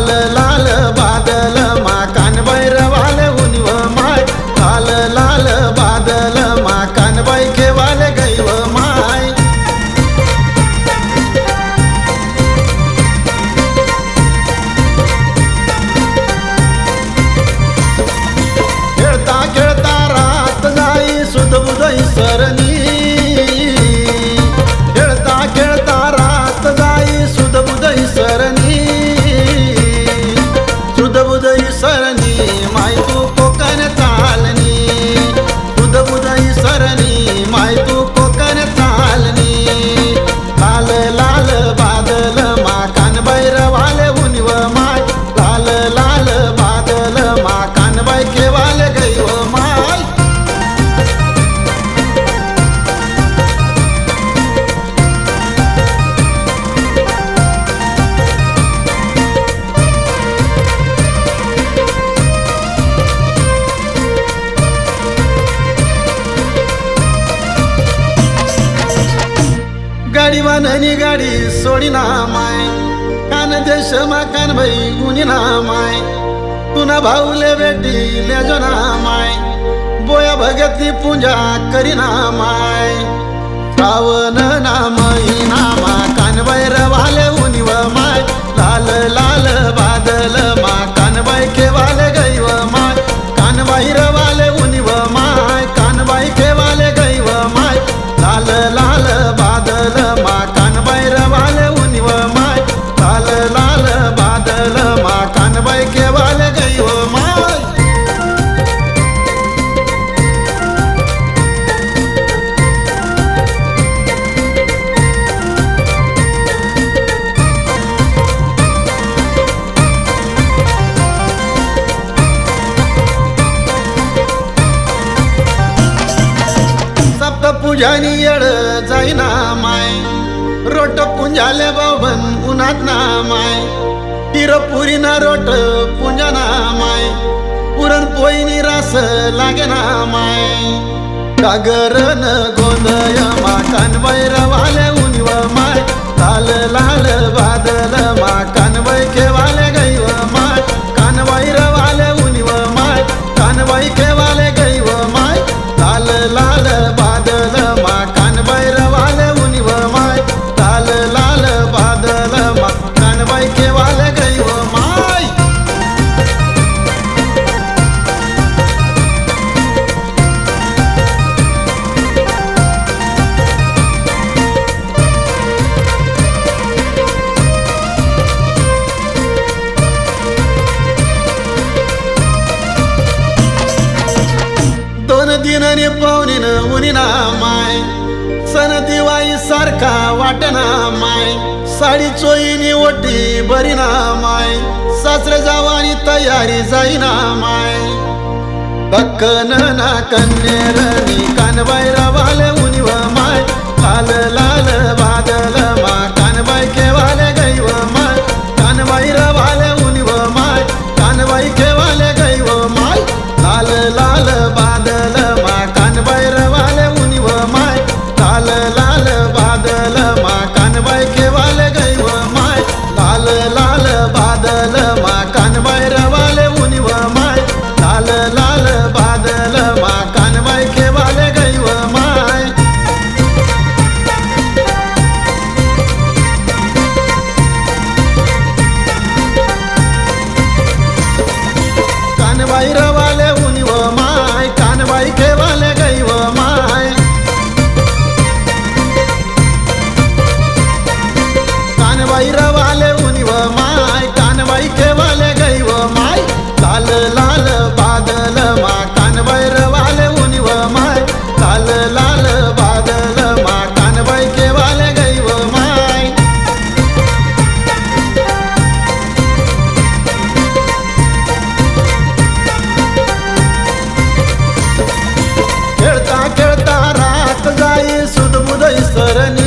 la la गाडी वाननी गाडी सोडी ना माय. कान देश मा कान बाई गुनी ना माय. तुना भाऊले बेटी लेजो ना माय. बोया भगती पूजा करी ना माय. श्रावण ना महिना मा. कान रवाले पुंजानी येड जाईना माय. रोट पुंजाले बाबन उन्हात ना माय. पुरी ना रोट पुंजाना माय. पुरण पोईनी रास लागे ना माय कागर न गोंदय मा दोन दिनाने पाहुणीन उनिना माय. सण दिवाळी सारखा वाटना माय. साडी चोईनी ओटी बरीना माय. सासरे जावानी तयारी जाईना माय. दक्कन ना कन्या कानबाई சரணி